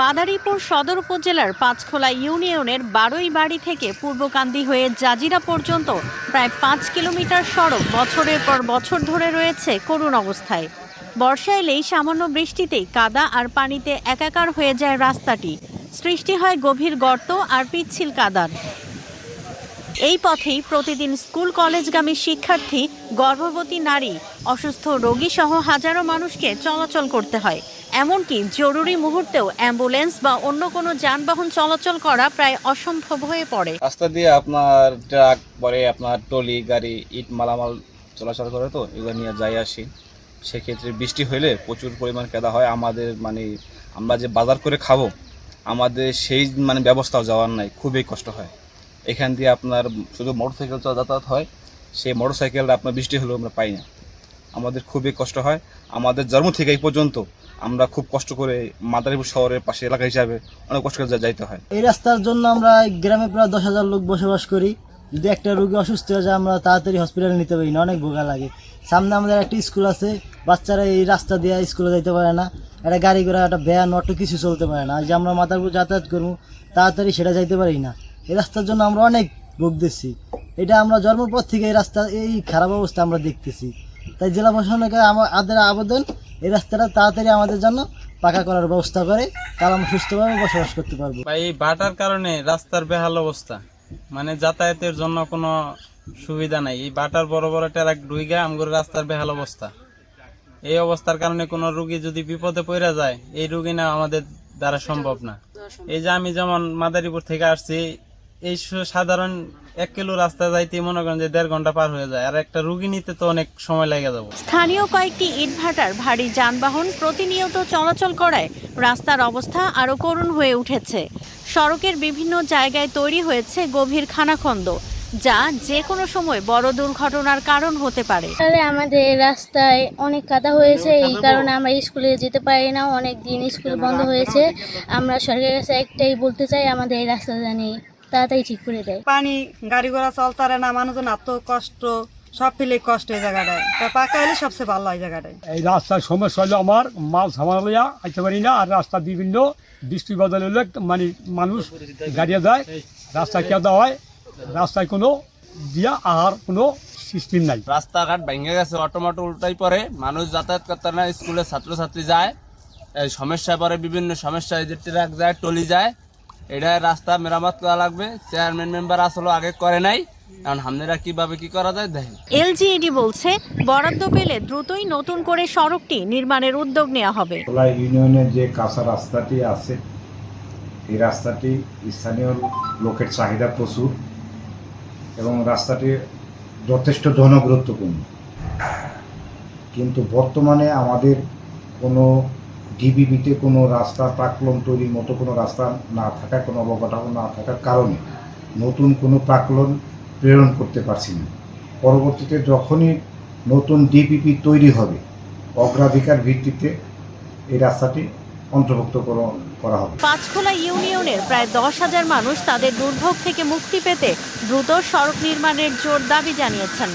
মাদারীপুর সদর উপজেলার পাঁচখোলা ইউনিয়নের বারোই বাড়ি থেকে পূর্বকান্দি হয়ে জাজিরা পর্যন্ত প্রায় পাঁচ কিলোমিটার সড়ক বছরের পর বছর ধরে রয়েছে করুণ অবস্থায়। বর্ষা এলেই সামান্য বৃষ্টিতেই কাদা আর পানিতে একাকার হয়ে যায় রাস্তাটি। সৃষ্টি হয় গভীর গর্ত আর পিচ্ছিল কাদার। এই পথেই প্রতিদিন স্কুল কলেজগামী শিক্ষার্থী, গর্ভবতী নারী, অসুস্থ রোগী সহ হাজারো মানুষকে চলাচল করতে হয়। এমনকি জরুরি মুহূর্তেও অ্যাম্বুলেন্স বা অন্য কোনো যানবাহন চলাচল করা প্রায় অসম্ভব হয়ে পড়ে। রাস্তা দিয়ে আপনার ট্রাক, পরে আপনার টলি গাড়ি, ইট, মালামাল চলাচল করে তো, এগুলো নিয়ে যাই আসি। সেক্ষেত্রে বৃষ্টি হলে প্রচুর পরিমাণ কেদা হয়। আমাদের মানে আমরা যে বাজার করে খাব, আমাদের সেই মানে ব্যবস্থাও যাওয়ার নাই, খুবই কষ্ট হয়। এখান দিয়ে আপনার শুধু মোটর সাইকেল যাতায়াত হয়, সেই মোটর সাইকেলটা আপনার বৃষ্টি হলেও আমরা পাই না। আমাদের খুবই কষ্ট হয়। আমাদের জন্ম থেকে এই পর্যন্ত আমরা খুব কষ্ট করে মাদারীপুর শহরের পাশে এলাকা হিসাবে অনেক কষ্ট করে যাইতে হয়। এই রাস্তার জন্য আমরা গ্রামে প্রায় দশ হাজার লোক বসবাস করি। যদি একটা রোগী অসুস্থ হয়ে যায়, আমরা তাড়াতাড়ি হসপিটালে নিতে পারি না, অনেক ভোগা লাগে। সামনে আমাদের একটা স্কুল আছে, বাচ্চারা এই রাস্তা দিয়ে স্কুলে যাইতে পারে না। একটা গাড়ি ঘোড়া, একটা ভ্যান অটো কিছু চলতে পারে না। যে আমরা মাথারপুর যাতায়াত করব, তাড়াতাড়ি সেটা যাইতে পারি না। এই রাস্তার জন্য আমরা অনেক ভুগতেছি এটা আমরা জন্মের পর থেকে এই রাস্তা, এই খারাপ অবস্থা আমরা দেখতেছি। তাই জেলা প্রশাসনকে আমাদের আবেদন এই রাস্তাটা তাড়াতাড়ি আমাদের জন্য পাকা করার ব্যবস্থা করে কাল আমরা সুস্থভাবে বসবাস করতে পারব। এই ভাটার কারণে রাস্তার বেহাল অবস্থা। মানে যাতায়াতের জন্য কোনো সুবিধা নাই। এই বাটার বড় বড় ট্রাক ডুইগা আমগুলো রাস্তার বেহাল অবস্থা। এই অবস্থার কারণে কোনো রুগী যদি বিপদে পড়ে যায়, এই রুগী না আমাদের দ্বারা সম্ভব না। এই যে আমি যেমন মাদারীপুর থেকে আসছি এই সাধারণ এক কিলো রাস্তা যাইতে মনে করেন যে দেড় ঘণ্টা পার হয়ে যায়। আর একটা রুগী নিতে তো অনেক সময় লেগে যাব। স্থানীয় কয়েকটি ইটভাটার ভারী যানবাহন প্রতিনিয়ত চলাচল করায় রাস্তার অবস্থা আরও করুণ হয়ে উঠেছে। সড়কের বিভিন্ন জায়গায় তৈরি হয়েছে গভীর খানাখন্দ যা যে কোনো সময় বড় দুর্ঘটনার কারণ হতে পারে। তাহলে আমাদের রাস্তায় অনেক কাদা হয়েছে এই কারণে আমরা স্কুলে যেতে পারি না। অনেক দিন স্কুল বন্ধ হয়েছে। আমরা সরকারের কাছে একটাই বলতে চাই আমাদের এই রাস্তা জানি তাড়াতাড়ি ঠিক করে দেয়। পানি গাড়ি ঘোড়া চলতারে না মানুষজন এত কষ্ট সব ফেলে কষ্ট এই জায়গাটায়। তা পাকা হলে সবচেয়ে ভালো হয় জায়গাটায়। এই রাস্তার সমস্যা হলো আমার মাল সামাল লইয়া আইতে পারি না আর রাস্তা বিভিন্ন বৃষ্টি বদল হলে মানে মানুষ গাড়িয়ে যায় রাস্তায় কেদা হয় রাস্তায় কোনো দিয়া আহার কোনো সিস্টেম নাই। রাস্তাঘাট ভেঙে গেছে অটোমেটো উল্টাই পরে মানুষ যাতায়াত করতে না স্কুলে ছাত্রছাত্রী যায় এই সমস্যা পরে বিভিন্ন সমস্যা এই যে ট্রাক যায় টলি যায় এটা রাস্তা মেরামত করা লাগবে। চেয়ারম্যান মেম্বার আসলে আগে করে নাই। এখন আপনারা কীভাবে কি করা যায় দেখেন। এলজিইডি বলছে বরাদ্দ পেলে দ্রুতই নতুন করে সড়কটি নির্মাণের উদ্যোগ নেওয়া হবে। তোলা ইউনিয়নের যে কাঁচা রাস্তাটি আছে এই রাস্তাটি স্থানীয় লোকের চাহিদা প্রচুর এবং রাস্তাটি যথেষ্ট জনগুরুত্বপূর্ণ। কিন্তু বর্তমানে আমাদের কোনো ডিবিবিতে কোনো রাস্তা প্রাকলন তৈরির মতো কোনো রাস্তা না থাকার, কোনো অবকাঠামো না থাকার কারণে নতুন কোনো প্রাকলন প্রেরণ করতে পারছি না। পরবর্তীতে যখনই নতুন ডিপিপি তৈরি হবে, অগ্রাধিকার ভিত্তিতে এই রাস্তাটি অন্তর্ভুক্ত করা হবে। পাঁচখোলা ইউনিয়নের প্রায় দশ হাজার মানুষ তাদের দুর্ভোগ থেকে মুক্তি পেতে দ্রুত সড়ক নির্মাণের জোর দাবি জানিয়েছেন।